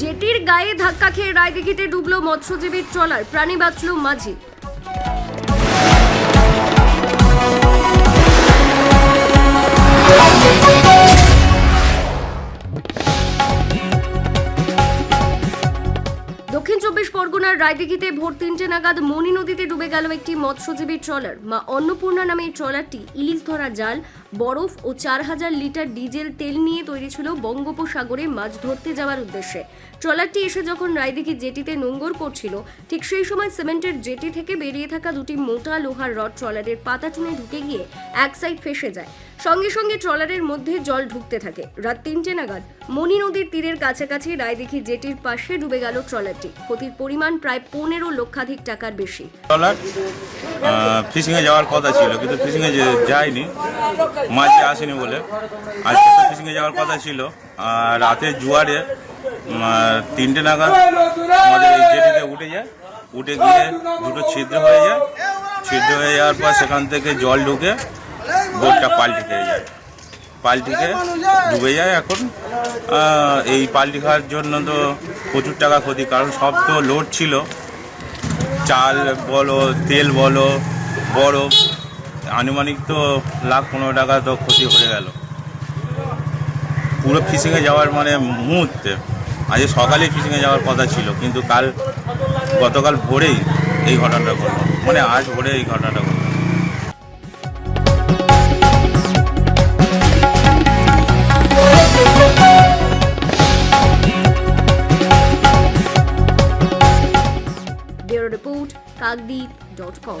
জেটির গায়ে ধাক্কা খেয়ে রায়দিঘিতে ডুবলো মৎস্যজীবীর ট্রলার। প্রাণী বাঁচল মাঝি। চব্বিশ পরগনার রায়দিঘিতে ভোর তিনটে নাগাদ মণি নদীতে ডুবে গেল একটি মৎস্যজীবী ট্রলার। মা অন্নপূর্ণা নামে এই ট্রলারটি ইলিশ ধরা জাল, বরফ ও চার হাজার লিটার ডিজেল তেল নিয়ে তৈরি ছিল বঙ্গোপসাগরে মাছ ধরতে যাওয়ার উদ্দেশ্যে। ট্রলারটি এসে যখন রায়দিঘি জেটিতে নোঙ্গর করছিল, ঠিক সেই সময় সিমেন্টের জেটি থেকে বেরিয়ে থাকা দুটি মোটা লোহার রড ট্রলারের পাতা টুনে ঢুকে গিয়ে এক সাইড ফেসে যায়। সঙ্গে সঙ্গে ট্রলারের মধ্যে জল ঢুকতে থাকে। রাত তিনটে নাগাদ মণি নদীর তীরের কাছাকাছি রায়দিঘি জেটির পাশে ডুবে গেল ট্রলারটি। ক্ষতির পরিমাণ প্রায় পনেরো লক্ষাধিক টাকার বেশি। ট্রলার ফিশিংয়ে যাওয়ার কথা ছিল, কিন্তু ফিশিংয়ে যায়নি মাছ আসেনি বলে। আজকে তো ফিশিংয়ে যাওয়ার কথা ছিল, আর রাতে জুয়ারে তিনটে নাগাদ আমাদের জেটিতে উঠে যায়, উঠে গিয়ে দুটো ছিদ্র হয়ে যায়। ছিদ্র হয়ে যাওয়ার পর সেখান থেকে জল ঢুকে বোটটা পাল্টি খেয়ে যায়। পাল্টি খেয়ে ডুবে যায় এখন। এই পাল্টি খাওয়ার জন্য তো প্রচুর টাকা ক্ষতি, কারণ সব তো লোড ছিল। চাল বলো, তেল বলো, বরফ, আনুমানিক তো লাখ পনেরো টাকা তো ক্ষতি হয়ে গেল। পুরো ফিশিংয়ে যাওয়ার মানে মুহূর্তে। আজকে সকালেই ফিশিংয়ে যাওয়ার কথা ছিল, কিন্তু কাল গতকাল ভোরেই এই ঘটনাটা ঘটলো। মানে আজ ভোরে এই ঘটনাটা ঘটলো। कागदीप डॉट कॉम